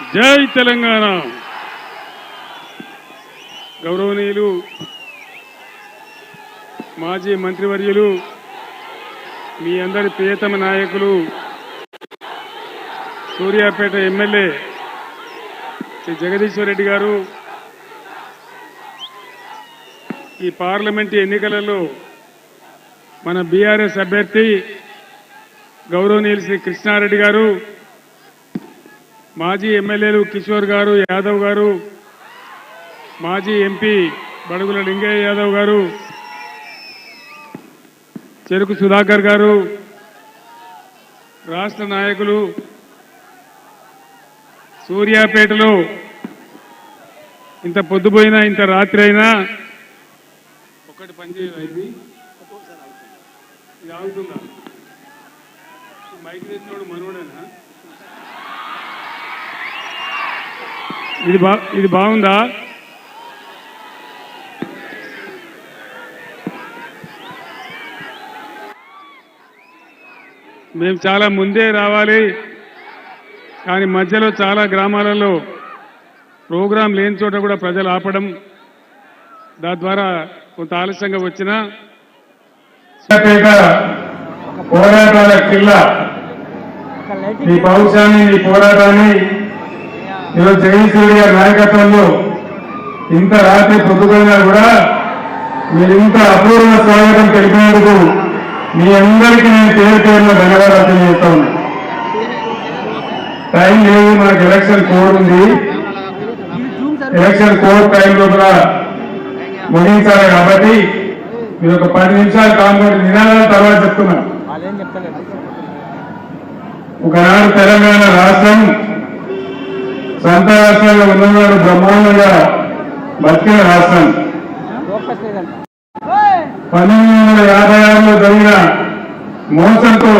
జై తెలంగాణ. గౌరవనీయులు మాజీ మంత్రివర్యులు మీ అందరి ప్రియతమ నాయకులు సూర్యాపేట ఎమ్మెల్యే శ్రీ జగదీశ్వర్ రెడ్డి గారు ఈ పార్లమెంట్ ఎన్నికలలో మన బీఆర్ఎస్ అభ్యర్థి గౌరవనీయులు శ్రీ కృష్ణారెడ్డి గారు మాజీ ఎమ్మెల్యేలు కిషోర్ గారు యాదవ్ గారు మాజీ ఎంపీ బడుగుల లింగయ్య యాదవ్ గారు చెరుకు సుధాకర్ గారు రాష్ట్ర నాయకులు సూర్యాపేటలో ఇంత పొద్దుపోయినా ఇంత రాత్రి అయినా ఒకటి పని ఇది ఆగుతుందా? మైక్ తెచ్చినోడు మనోడేనా? ఇది బా ఇది బాగుందా? మేము చాలా ముందే రావాలి కానీ మధ్యలో చాలా గ్రామాలలో ప్రోగ్రాం లేని చోట కూడా ప్రజలు ఆపడం దాని ద్వారా కొంత ఆలస్యంగా వచ్చినా పోరాటాల కిల్ల ఈ పౌరుషాన్ని ఈ పోరాటాన్ని ఈరోజు జగన్సూరి గారి నాయకత్వంలో ఇంత రాత్రి పొద్దుపోయినా కూడా మీరు ఇంత అపూర్వ స్వాగతం తెలిపినందుకు మీ అందరికీ నేను పేరు పేరున ధన్యవాదాలు తెలియజేస్తా టైం లేదు మనకు ఎలక్షన్ కోడ్ ఉంది. ఎలక్షన్ కోడ్ టైం లోపల ముగించాలి కాబట్టి మీరు ఒక పది నిమిషాలు కాకుండా నినాదాల తర్వాత చెప్తున్నాను ఒకనాడు తెలంగాణ రాష్ట్రం సొంత ఉన్నవాడు బ్రహ్మాండంగా బతికిన రాష్ట్రం. పంతొమ్మిది వందల యాభై ఆరులో జరిగిన మోసంతో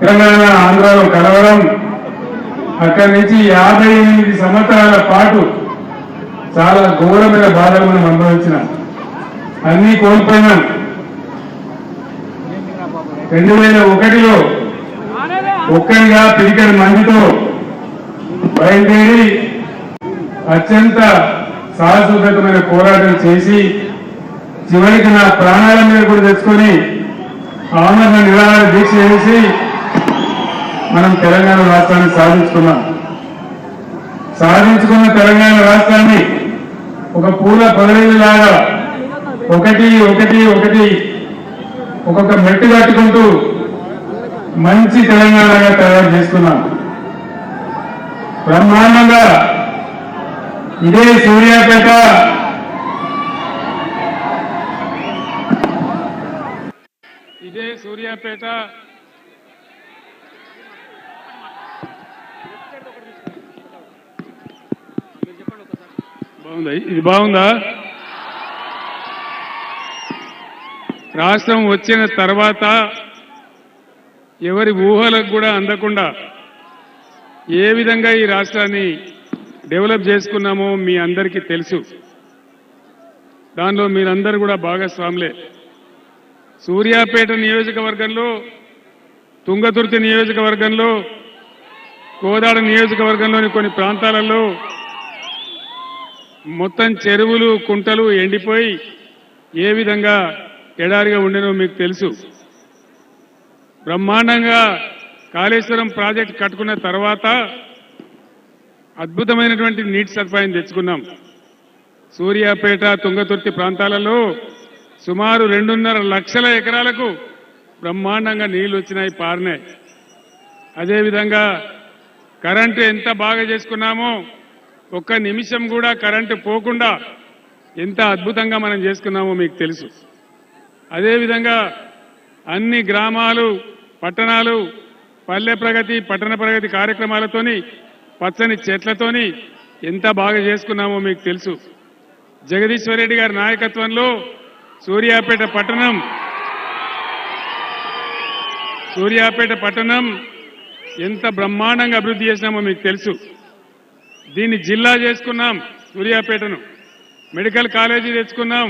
తెలంగాణ ఆంధ్రలో కలవడం అక్కడి నుంచి యాభై ఎనిమిది సంవత్సరాల పాటు చాలా ఘోరమైన బాధలు మనం అనుభవించినాం. అన్నీ కోల్పోయినాం రెండు వేల ఒకటిలో ఒక్కరిగా పిడికడి మందితో బయలుదేరి అత్యంత సాహసోపేతమైన పోరాటం చేసి చివరికి నా ప్రాణాల మీద కూడా తెచ్చుకొని ఆమరణ నిరాహార దీక్ష చేసి మనం తెలంగాణ రాష్ట్రాన్ని సాధించుకున్నాం. సాధించుకున్న తెలంగాణ రాష్ట్రాన్ని ఒక పూల పదవిలాగా ఒకటి ఒకటి ఒకటి ఒక్కొక్క మెట్టు కట్టుకుంటూ మంచి తెలంగాణగా తయారు చేసుకున్నాం. బ్రహ్మాండంగా ఇదే సూర్యాపేట. ఇదే సూర్యాపేట. బాగుందా? ఇది బాగుందా? రాష్ట్రం వచ్చిన తర్వాత ఎవరి ఊహలకు కూడా అందకుండా ఏ విధంగా ఈ రాష్ట్రాన్ని డెవలప్ చేసుకున్నామో మీ అందరికీ తెలుసు. దానిలో మీరందరూ కూడా భాగస్వాములే. సూర్యాపేట నియోజకవర్గంలో తుంగతుర్తి నియోజకవర్గంలో కోదాడ నియోజకవర్గంలోని కొన్ని ప్రాంతాలలో మొత్తం చెరువులు కుంటలు ఎండిపోయి ఏ విధంగా ఎడారిగా ఉండేనో మీకు తెలుసు. బ్రహ్మాండంగా కాళేశ్వరం ప్రాజెక్ట్ కట్టుకున్న తర్వాత అద్భుతమైనటువంటి నీటి సదుపాయం తెచ్చుకున్నాం. సూర్యాపేట తుంగతుర్తి ప్రాంతాలలో సుమారు రెండున్నర లక్షల ఎకరాలకు బ్రహ్మాండంగా నీళ్ళు వచ్చినాయి పారినాయి. అదేవిధంగా కరెంటు ఎంత బాగా చేసుకున్నామో ఒక్క నిమిషం కూడా కరెంటు పోకుండా ఎంత అద్భుతంగా మనం చేసుకున్నామో మీకు తెలుసు. అదేవిధంగా అన్ని గ్రామాలు పట్టణాలు పల్లె ప్రగతి పట్టణ ప్రగతి కార్యక్రమాలతోని పచ్చని చెట్లతోని ఎంత బాగా చేసుకున్నామో మీకు తెలుసు. జగదీశ్వర్ రెడ్డి గారి నాయకత్వంలో సూర్యాపేట పట్టణం సూర్యాపేట పట్టణం ఎంత బ్రహ్మాండంగా అభివృద్ధి చేసినామో మీకు తెలుసు. దీన్ని జిల్లా చేసుకున్నాం సూర్యాపేటను. మెడికల్ కాలేజీ తెచ్చుకున్నాం.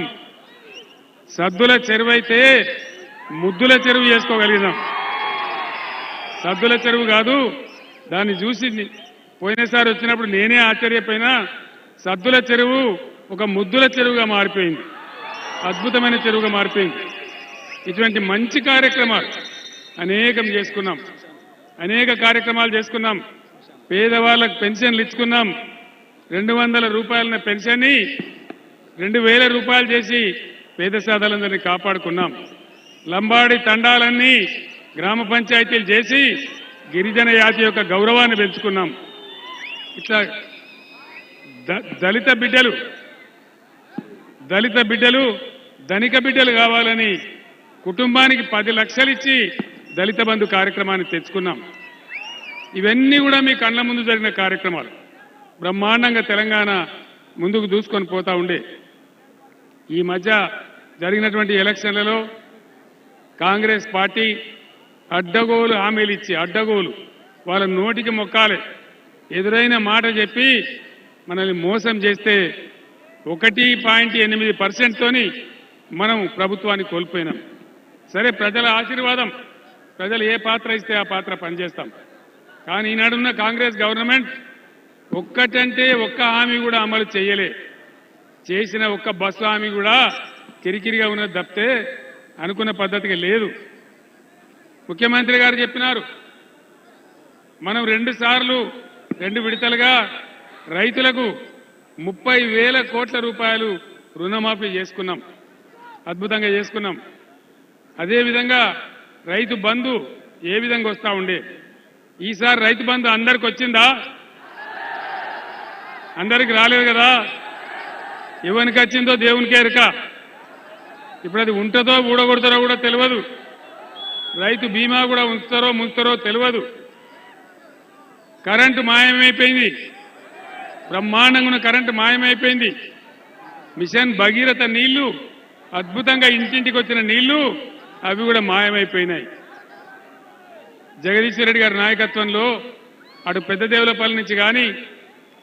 సద్దుల చెరువు అయితే ముద్దుల చెరువు చేసుకోగలిగినాం. సద్దుల చెరువు కాదు దాన్ని చూసి పోయినసారి వచ్చినప్పుడు నేనే ఆశ్చర్యపోయినా సద్దుల చెరువు ఒక ముద్దుల చెరువుగా మారిపోయింది. అద్భుతమైన చెరువుగా మారిపోయింది. ఇటువంటి మంచి కార్యక్రమాలు అనేకం చేసుకున్నాం. అనేక కార్యక్రమాలు చేసుకున్నాం. పేదవాళ్ళకు పెన్షన్లు ఇచ్చుకున్నాం. రెండు వందల రూపాయల పెన్షన్ని రెండు వేల రూపాయలు చేసి పేద సాధాలందరినీ కాపాడుకున్నాం. లంబాడి తండాలన్నీ గ్రామ పంచాయతీలు చేసి గిరిజన జాతి యొక్క గౌరవాన్ని పెంచుకున్నాం. ఇట్లా ద- దళిత బిడ్డలు దళిత బిడ్డలు ధనిక బిడ్డలు కావాలని కుటుంబానికి పది లక్షలు ఇచ్చి దళిత బంధు కార్యక్రమాన్ని తెచ్చుకున్నాం. ఇవన్నీ కూడా మీ కళ్ళ ముందు జరిగిన కార్యక్రమాలు. బ్రహ్మాండంగా తెలంగాణ ముందుకు దూసుకొని పోతా ఉండే. ఈ మధ్య జరిగినటువంటి ఎలక్షన్లలో కాంగ్రెస్ పార్టీ అడ్డగోలు హామీలు ఇచ్చి అడ్డగోలు. వాళ్ళ నోటికి మొక్కాలి. ఎదురైన మాట చెప్పి మనల్ని మోసం చేస్తే ఒకటి పాయింట్ ఎనిమిది పర్సెంట్తోని మనం ప్రభుత్వాన్ని కోల్పోయినాం. సరే ప్రజల ఆశీర్వాదం. ప్రజలు ఏ పాత్ర ఇస్తే ఆ పాత్ర పనిచేస్తాం. కానీ ఈనాడున్న కాంగ్రెస్ గవర్నమెంట్ ఒక్కటంటే ఒక్క హామీ కూడా అమలు చేయలే. చేసిన ఒక్క బస్సు హామీ కూడా కిరికిరిగా ఉన్నది తప్పితే అనుకున్న పద్ధతిగా లేదు. ముఖ్యమంత్రి గారు చెప్పినారు. మనం రెండు సార్లు రెండు విడతలుగా రైతులకు ముప్పై వేల కోట్ల రూపాయలు రుణమాఫీ చేసుకున్నాం. అద్భుతంగా చేసుకున్నాం. అదేవిధంగా రైతు బంధు ఏ విధంగా వస్తూ ఉండే? ఈసారి రైతు బంధు అందరికి వచ్చిందా? అందరికి రాలేదు కదా? ఎవరికి వచ్చిందో దేవునికే ఎరుక ఇప్పుడు అది ఉంటుందో ఊడగొడతారో కూడా తెలియదు. రైతు బీమా కూడా ఉంచుతారో ముంచుతారో తెలియదు. కరెంటు మాయమైపోయింది. బ్రహ్మాండంగా కరెంటు మాయమైపోయింది. మిషన్ భగీరథ నీళ్ళు అద్భుతంగా ఇంటింటికి వచ్చిన నీళ్ళు అవి కూడా మాయమైపోయినాయి. జగదీశ్వర రెడ్డి గారి నాయకత్వంలో అటు పెద్ద దేవులపల్లి నుంచి కానీ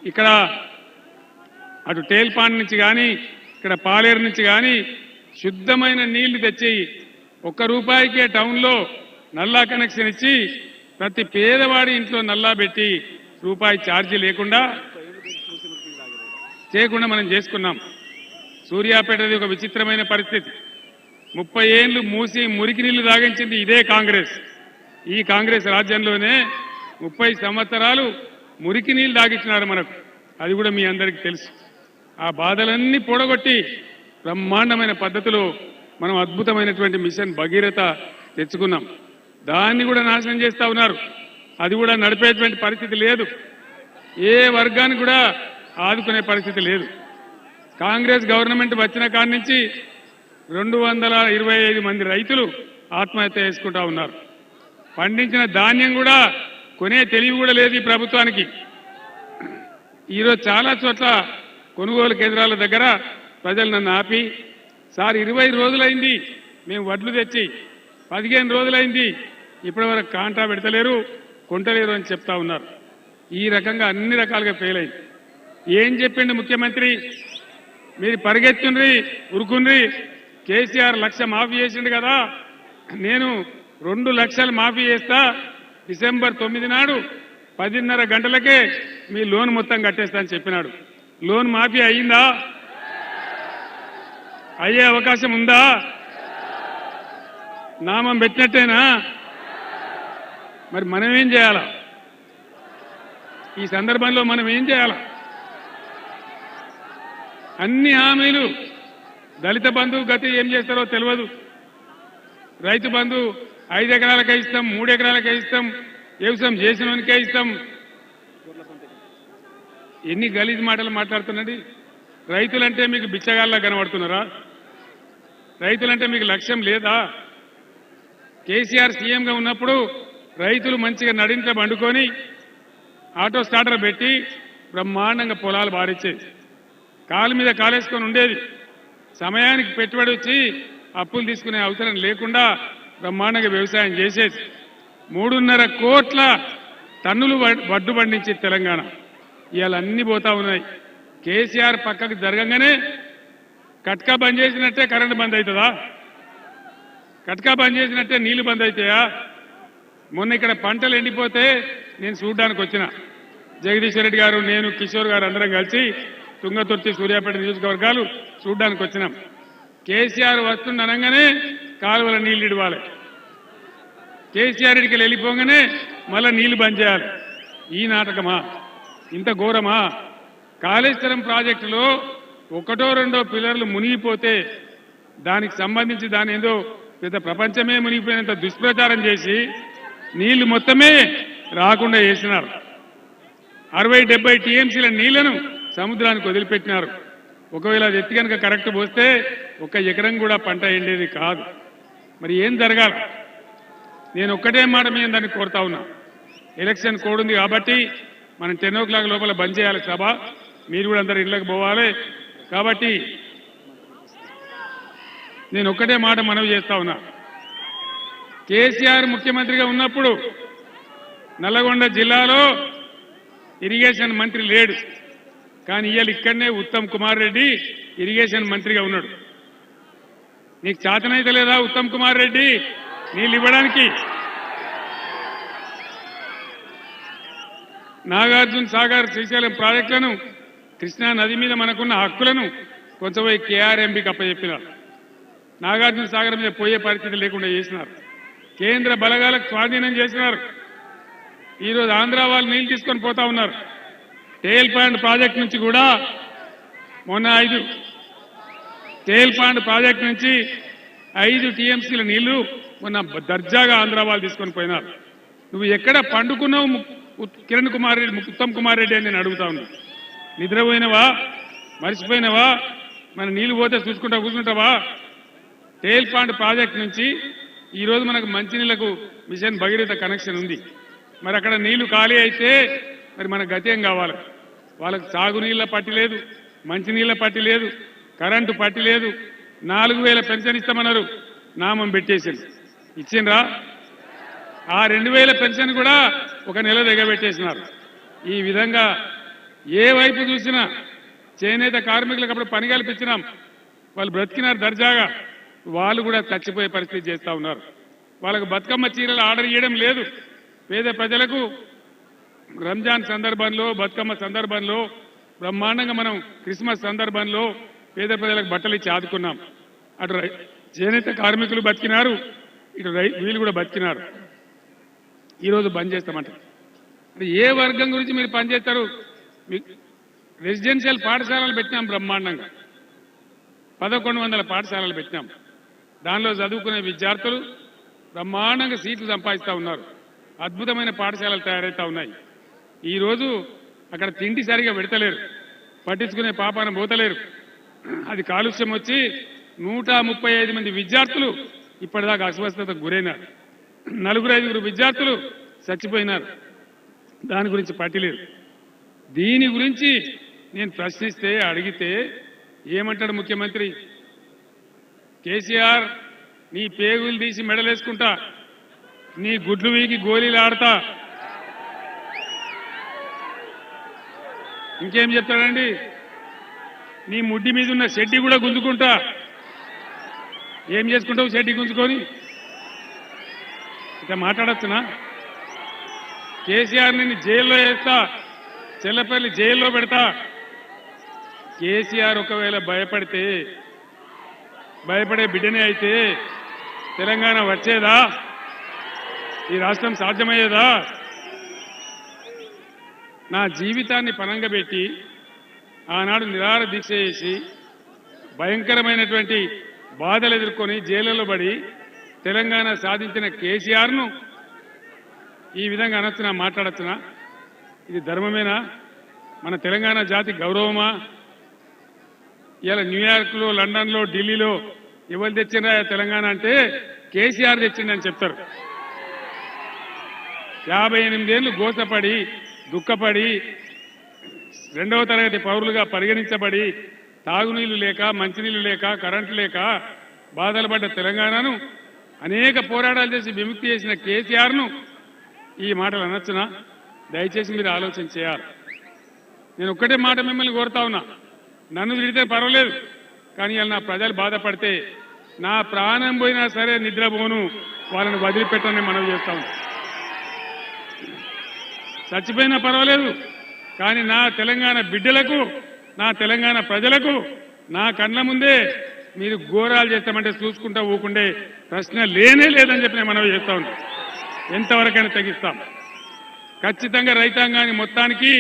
ఇక్కడ అటు టేల్పాండ్ నుంచి కానీ ఇక్కడ పాలేరు నుంచి కానీ శుద్ధమైన నీళ్ళు తెచ్చేయి. ఒక్క రూపాయికే టౌన్లో నల్లా కనెక్షన్ ఇచ్చి ప్రతి పేదవాడి ఇంట్లో నల్లా పెట్టి రూపాయి ఛార్జీ లేకుండా చేయకుండా మనం చేసుకున్నాం. సూర్యాపేటది ఒక విచిత్రమైన పరిస్థితి. ముప్పై ఏళ్ళు మూసి మురికి నీళ్ళు తాగించింది ఇదే కాంగ్రెస్. ఈ కాంగ్రెస్ రాజ్యంలోనే ముప్పై సంవత్సరాలు మురికి నీళ్ళు తాగించినారు మనకు. అది కూడా మీ అందరికీ తెలుసు. ఆ బాధలన్నీ పూడగొట్టి బ్రహ్మాండమైన పద్ధతిలో మనం అద్భుతమైనటువంటి మిషన్ భగీరథ తెచ్చుకున్నాం. దాన్ని కూడా నాశనం చేస్తా ఉన్నారు. అది కూడా నడిపేటువంటి పరిస్థితి లేదు. ఏ వర్గానికి కూడా ఆదుకునే పరిస్థితి లేదు. కాంగ్రెస్ గవర్నమెంట్ వచ్చిన కాడి నుంచి రెండు వందల ఇరవై ఐదు మంది రైతులు ఆత్మహత్య చేసుకుంటా ఉన్నారు. పండించిన ధాన్యం కూడా కొనే తెలివి కూడా లేదు ఈ ప్రభుత్వానికి. ఈరోజు చాలా చోట్ల కొనుగోలు కేంద్రాల దగ్గర ప్రజలు నన్ను ఆపి సార్ ఇరవై రోజులైంది. మేము వడ్లు తెచ్చి పదిహేను రోజులైంది. ఇప్పటి వరకు కాంటా పెడతలేరు కొంటలేరు అని చెప్తా ఉన్నారు. ఈ రకంగా అన్ని రకాలుగా ఫెయిల్ అయింది. ఏం చెప్పిండు ముఖ్యమంత్రి? మీరు పరిగెత్తుండ్రి ఉరుకుండ్రి. కేసీఆర్ లక్ష మాఫీ చేసిండు కదా. నేను రెండు లక్షలు మాఫీ చేస్తా. డిసెంబర్ తొమ్మిది నాడు పదిన్నర గంటలకే మీ లోన్ మొత్తం కట్టేస్తా అని చెప్పినాడు. లోన్ మాఫీ అయ్యిందా అయ్యే అవకాశం ఉందా? నామం పెట్టినట్టేనా? మరి మనం ఏం చేయాలా? ఈ సందర్భంలో మనం ఏం చేయాలా? అన్ని హామీలు దళిత బంధువు గతి ఏం చేస్తారో తెలియదు. రైతు బంధు ఐదు ఎకరాలకే ఇస్తాం మూడు ఎకరాలకే ఇస్తాం వ్యవసాయం చేసినోనికే ఇస్తాం. ఎన్ని గలీజ్ మాటలు మాట్లాడుతున్నది? రైతులంటే మీకు బిచ్చగాళ్ళ కనబడుతున్నారా? రైతులంటే మీకు లక్ష్యం లేదా? కేసీఆర్ సీఎంగా ఉన్నప్పుడు రైతులు మంచిగా నడింట పండుకొని ఆటో స్టార్టర్ పెట్టి బ్రహ్మాండంగా పొలాలు బారిచ్చేది కాలు మీద కాలేసుకొని ఉండేది. సమయానికి పెట్టుబడి వచ్చి అప్పులు తీసుకునే అవసరం లేకుండా బ్రహ్మాండంగా వ్యవసాయం చేసేది. మూడున్నర కోట్ల టన్నులు వడ్డు పండించేది తెలంగాణ. ఇవాళ అన్ని పోతా ఉన్నాయి. కేసీఆర్ పక్కకు జరగంగానే కట్కా బంద్ చేసినట్టే కరెంటు బంద్ అవుతుందా? కట్కా బంద్ చేసినట్టే నీళ్ళు బంద్ అవుతాయా? మొన్న ఇక్కడ పంటలు ఎండిపోతే నేను చూడడానికి వచ్చిన. జగదీశ్వర రెడ్డి గారు నేను కిషోర్ గారు అందరం కలిసి తుంగతుర్తి సూర్యాపేట నియోజకవర్గాలు చూడడానికి వచ్చినాం. కేసీఆర్ వస్తుండనగానే కాలువల నీళ్ళు ఇడవాలి. కేసీఆర్ రెడ్డికి వెళ్ళిపోగానే మళ్ళా నీళ్ళు బంద్ చేయాలి. ఈ నాటకమా? ఇంత ఘోరమా? కాళేశ్వరం ప్రాజెక్టులో ఒకటో రెండో పిల్లర్లు మునిగిపోతే దానికి సంబంధించి దాని ఏదో పెద్ద ప్రపంచమే మునిగిపోయినంత దుష్ప్రచారం చేసి నీళ్ళు మొత్తమే రాకుండా చేసినారు. అరవై డెబ్బై టీఎంసీల నీళ్ళను సముద్రానికి వదిలిపెట్టినారు. ఒకవేళ అది ఎత్తి కనుక కరెక్ట్ పోస్తే ఒక ఎకరం కూడా పంట ఎండేది కాదు. మరి ఏం జరగాలి? నేను ఒక్కటే మాట మీద దాన్ని కోరుతా ఉన్నా. ఎలక్షన్ కోడ్ ఉంది కాబట్టి మనం టెన్ ఓ క్లాక్ లోపల బంద్ చేయాలి సభ. మీరు కూడా అందరు ఇళ్ళకి పోవాలి. కాబట్టి నేను ఒక్కటే మాట మనవి చేస్తా ఉన్నా. కేసీఆర్ ముఖ్యమంత్రిగా ఉన్నప్పుడు నల్లగొండ జిల్లాలో ఇరిగేషన్ మంత్రి లేడు. కానీ ఇవాళ ఇక్కడనే ఉత్తమ్ కుమార్ రెడ్డి ఇరిగేషన్ మంత్రిగా ఉన్నాడు. నీకు చేతనైతే లేదా ఉత్తమ్ కుమార్ రెడ్డి? నీళ్ళు ఇవ్వడానికి. నాగార్జున సాగర్ శ్రీశైలం ప్రాజెక్టులను కృష్ణా నది మీద మనకున్న హక్కులను కొంచెం కేఆర్ఎంపీకి కేఆర్ఎంబికి అప్పచెప్పినారు నాగార్జున సాగర్ మీద పోయే పరిస్థితి లేకుండా చేసినారు. కేంద్ర బలగాలకు స్వాధీనం చేసినారు. ఈరోజు ఆంధ్ర వాళ్ళు నీళ్ళు తీసుకొని పోతా ఉన్నారు. టేల్ పాండ్ ప్రాజెక్ట్ నుంచి కూడా మొన్న ఐదు టేల్ పాండ్ ప్రాజెక్ట్ నుంచి ఐదు టీఎంసీల నీళ్ళు మొన్న దర్జాగా ఆంధ్ర వాళ్ళు తీసుకొని పోయినారు. నువ్వు ఎక్కడ పండుకున్నావు కిరణ్ కుమార్ రెడ్డి ఉత్తమ్ కుమార్ రెడ్డి అని నేను అడుగుతా ఉన్నాను నిద్రపోయినవా? మర్చిపోయినవా? మన నీళ్ళు పోతే చూసుకుంటా కూర్చుంటావా? టేల్ పాండ్ ప్రాజెక్ట్ నుంచి ఈరోజు మనకు మంచినీళ్ళకు మిషన్ భగీరథ కనెక్షన్ ఉంది. మరి అక్కడ నీళ్ళు ఖాళీ అయితే మరి మన గతి ఏం కావాలి? వాళ్ళకి సాగునీళ్ళ పట్టి లేదు మంచినీళ్ళ పట్టి లేదు కరెంటు పట్టి లేదు నాలుగు వేల పెన్షన్ ఇస్తామన్నారు నామం పెట్టేసింది. ఇచ్చిండ్రా? ఆ రెండు వేల పెన్షన్ కూడా ఒక నెల దిగబెట్టేసినారు. ఈ విధంగా ఏ వైపు చూసినా చేనేత కార్మికులకు అప్పుడు పని కల్పించినాం. వాళ్ళు బ్రతికినారు దర్జాగా. వాళ్ళు కూడా చచ్చిపోయే పరిస్థితి చేస్తా ఉన్నారు. వాళ్ళకు బతుకమ్మ చీరలు ఆర్డర్ ఇవ్వడం లేదు. పేద ప్రజలకు రంజాన్ సందర్భంలో బతుకమ్మ సందర్భంలో బ్రహ్మాండంగా మనం క్రిస్మస్ సందర్భంలో పేద ప్రజలకు బట్టలు ఇచ్చి ఆదుకున్నాం. అటు రై- చేనేత కార్మికులు బతికినారు. ఇటు రై వీళ్ళు కూడా బతికినారు. ఈరోజు బంద్ చేస్తామంట అంటే ఏ వర్గం గురించి మీరు పనిచేస్తారు రెసిడెన్షియల్ పాఠశాలలు పెట్టినాం బ్రహ్మాండంగా. పదకొండు వందల పాఠశాలలు పెట్టినాం. దానిలో చదువుకునే విద్యార్థులు బ్రహ్మాండంగా సీట్లు సంపాదిస్తూ ఉన్నారు. అద్భుతమైన పాఠశాలలు తయారవుతా ఉన్నాయి. ఈరోజు అక్కడ తిండి సరిగా పెడతలేరు. పట్టించుకునే పాపాన పోతలేరు. అది కాలుష్యం వచ్చి నూట ముప్పై ఐదు మంది విద్యార్థులు ఇప్పటిదాకా అస్వస్థతకు గురైనారు. నలుగురు ఐదుగురు విద్యార్థులు చచ్చిపోయినారు. దాని గురించి పట్టిలేదు. దీని గురించి నేను ప్రశ్నిస్తే అడిగితే ఏమంటాడు ముఖ్యమంత్రి? కేసీఆర్ నీ పేగులు తీసి మెడలేసుకుంటా నీ గుడ్లు వీకి గోళీలు ఆడతా. ఇంకేం చెప్తాడండి? నీ ముడ్డి మీద ఉన్న షెడ్డి కూడా గుంజుకుంటా. ఏం చేసుకుంటావు షెడ్డి గుంజుకొని? ఇక మాట్లాడచ్చునా? కేసీఆర్ నిన్ను జైల్లో వేస్తా. చెల్లపల్లి జైల్లో పెడతా. కేసీఆర్ ఒకవేళ భయపడితే భయపడే బిడ్డనే అయితే తెలంగాణ వచ్చేదా? ఈ రాష్ట్రం సాధ్యమయ్యేదా? నా జీవితాన్ని పనంగా పెట్టి ఆనాడు నిరార దీక్ష చేసి భయంకరమైనటువంటి బాధలు ఎదుర్కొని జైలులో పడి తెలంగాణ సాధించిన కేసీఆర్ను ఈ విధంగా అనొచ్చునా మాట్లాడచ్చునా? ఇది ధర్మమేనా? మన తెలంగాణ జాతి గౌరవమా? ఇలా న్యూయార్క్లో లండన్లో ఢిల్లీలో ఎవరు తెచ్చినా తెలంగాణ అంటే కేసీఆర్ తెచ్చిండని చెప్తారు. యాభై ఎనిమిదేళ్ళు గోసపడి దుఃఖపడి రెండవ తరగతి పౌరులుగా పరిగణించబడి తాగునీళ్ళు లేక మంచినీళ్ళు లేక కరెంటు లేక బాధలు పడ్డ తెలంగాణను అనేక పోరాటాలు చేసి విముక్తి చేసిన కేసీఆర్ను ఈ మాటలు అనొచ్చునా? దయచేసి మీరు ఆలోచన చేయాలి. నేను ఒక్కటే మాట మిమ్మల్ని కోరుతా ఉన్నా. నన్ను తిడితే పర్వాలేదు కానీ ఇలా నా ప్రజలు బాధపడితే నా ప్రాణం పోయినా సరే నిద్రపోను వాళ్ళని వదిలిపెట్టని మనం చేస్తాం చచ్చిపోయినా పర్వాలేదు కానీ నా తెలంగాణ బిడ్డలకు నా తెలంగాణ ప్రజలకు నా కళ్ళ ముందే మీరు ఘోరాలు చేస్తామంటే చూసుకుంటా ఊకుండే ప్రశ్న లేనే లేదని చెప్పి నేను మనవి చేస్తా ఉన్నాను ఎంతవరకైనా తగ్గిస్తాం ఖచ్చితంగా రైతాంగాన్ని మొత్తానికి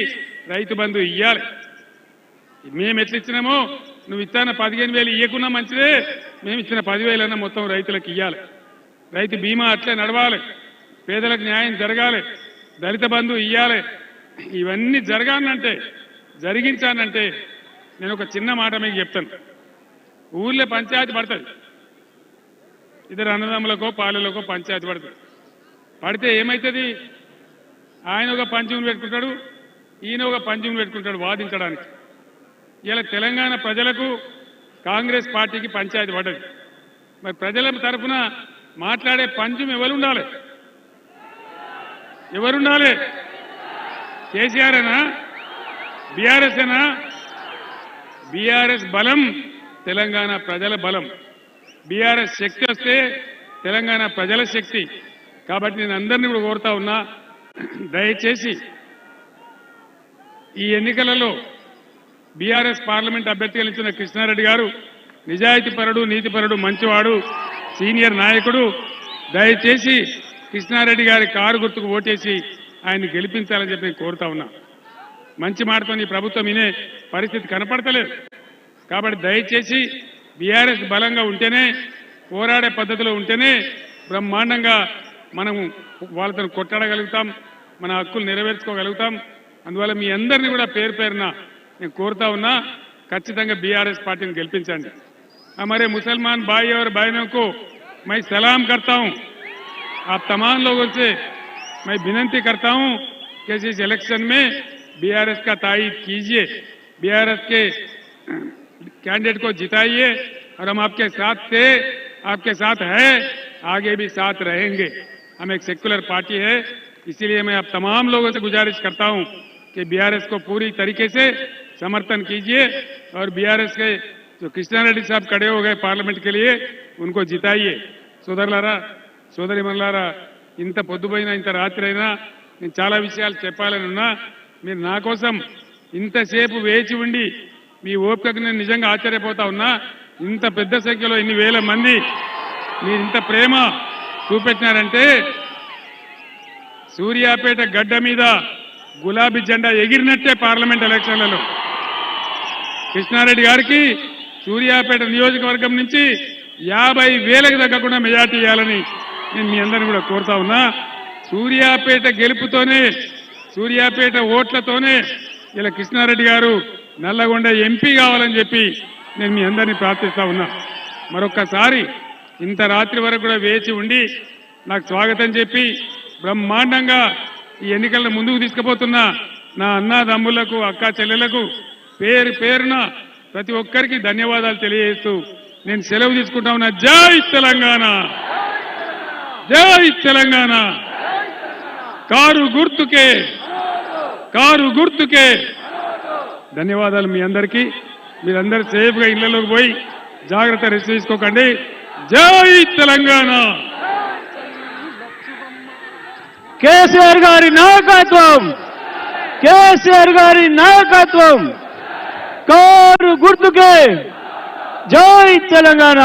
రైతు బంధు ఇయ్యాలి. మేము ఎట్లా ఇచ్చినామో నువ్వు ఇచ్చాన పదిహేను వేలు ఇవ్వకున్నా మంచిదే మేము ఇచ్చిన పదివేలన్నా మొత్తం రైతులకు ఇవ్వాలి రైతు బీమా అట్లే నడవాలి పేదలకు న్యాయం జరగాలి దళిత బంధు ఇయ్యాలి. ఇవన్నీ జరగానంటే జరిగించానంటే నేను ఒక చిన్న మాట మీకు చెప్తాను. ఊర్లో పంచాయతీ పడుతుంది. ఇద్దరు అన్నదమ్ములకో పాలెలకో పంచాయతీ పడుతుంది. పడితే ఏమవుతుంది ఆయన ఒక పంచమును పెట్టుకుంటాడు ఈయన ఒక పంచమును పెట్టుకుంటాడు వాదించడానికి. ఇలా తెలంగాణ ప్రజలకు కాంగ్రెస్ పార్టీకి పంచాయతీ పడ్డది. మరి ప్రజల తరఫున మాట్లాడే పంచం ఎవరు ఉండాలి ఎవరుండాలి? అయినా బీఆర్ఎస్ అయినా బీఆర్ఎస్ బలం తెలంగాణ ప్రజల బలం. బీఆర్ఎస్ శక్తి వస్తే తెలంగాణ ప్రజల శక్తి. కాబట్టి నేను అందరినీ కూడా కోరుతా ఉన్నా దయచేసి ఈ ఎన్నికలలో బీఆర్ఎస్ పార్లమెంట్ అభ్యర్థిగా ఇచ్చిన కృష్ణారెడ్డి గారు నిజాయితీపరుడు నీతిపరుడు మంచివాడు సీనియర్ నాయకుడు దయచేసి కృష్ణారెడ్డి గారి కారు గుర్తుకు ఓటేసి ఆయన్ని గెలిపించాలని చెప్పి నేను కోరుతా ఉన్నా. మంచి మాటతో ఈ ప్రభుత్వం వినే పరిస్థితి కనపడతలేదు. కాబట్టి దయచేసి బీఆర్ఎస్ బలంగా ఉంటేనే పోరాడే పద్ధతిలో ఉంటేనే బ్రహ్మాండంగా మనము వాళ్ళతో కొట్టాడగలుగుతాం మన హక్కులు నెరవేర్చుకోగలుగుతాం అందువల్ల మీ అందరినీ కూడా పేరు పేరున నేను కోరుతా ఉన్నా ఖచ్చితంగా బీఆర్ఎస్ పార్టీని గెలిపించండి हमारे मुसलमान भाई और बहनों को मैं सलाम करता हूं आप तमाम लोगों से मैं विनती करता हूं कि इस इलेक्शन में बीआरएस का तायद कीजिए बीआरएस के कैंडिडेट को जिताइए और हम आपके साथ थे आपके साथ है आगे भी साथ रहेंगे हम एक सेक्युलर पार्टी है इसीलिए मैं आप तमाम लोगों से गुजारिश करता हूं कि बीआरएस को पूरी तरीके से समर्थन कीजिए और बीआरएस के जो कृष्णा रेड्डी साहब खड़े हो गए पार्लियामेंट के लिए उनको जिताइए సోదరులారా సోదరి మనులారా ఇంత పొద్దుపోయినా ఇంత రాత్రి అయినా నేను చాలా విషయాలు చెప్పాలని ఉన్నా మీరు నా కోసం ఇంతసేపు వేచి ఉండి మీ ఓపికకు నేను నిజంగా ఆశ్చర్యపోతా ఉన్నా ఇంత పెద్ద సంఖ్యలో ఇన్ని వేల మంది మీరు ఇంత ప్రేమ చూపెట్టినారంటే సూర్యాపేట గడ్డ మీద గులాబీ జెండా ఎగిరినట్టే పార్లమెంట్ ఎలక్షన్లలో. కృష్ణారెడ్డి గారికి సూర్యాపేట నియోజకవర్గం నుంచి యాభై వేలకు తగ్గకుండా మెజార్టీ ఇవ్వాలని నేను మీ అందరిని కూడా కోరుతా ఉన్నా. సూర్యాపేట గెలుపుతోనే సూర్యాపేట ఓట్లతోనే ఇలా కృష్ణారెడ్డి గారు నల్లగొండ ఎంపీ కావాలని చెప్పి నేను మీ అందరినీ ప్రార్థిస్తా ఉన్నా. మరొక్కసారి ఇంత రాత్రి వరకు కూడా వేచి ఉండి నాకు స్వాగతం చెప్పి బ్రహ్మాండంగా ఈ ఎన్నికలను ముందుకు తీసుకుపోతున్న నా అన్నదమ్ములకు అక్క చెల్లెలకు పేరు పేరున ప్రతి ఒక్కరికి ధన్యవాదాలు తెలియజేస్తూ నేను సెలవు తీసుకుంటా ఉన్నా. జై తెలంగాణ! జై తెలంగాణ! కారు గుర్తుకే! కారు గుర్తుకే! ధన్యవాదాలు మీ అందరికీ. మీరందరూ సేఫ్గా ఇళ్ళలోకి పోయి జాగ్రత్త రెస్ట్ తీసుకోకండి. జై తెలంగాణ. కేసీఆర్ గారి నాయకత్వం. కేసీఆర్ గారి నాయకత్వం. కారు గుర్తుకే. జై తెలంగాణ.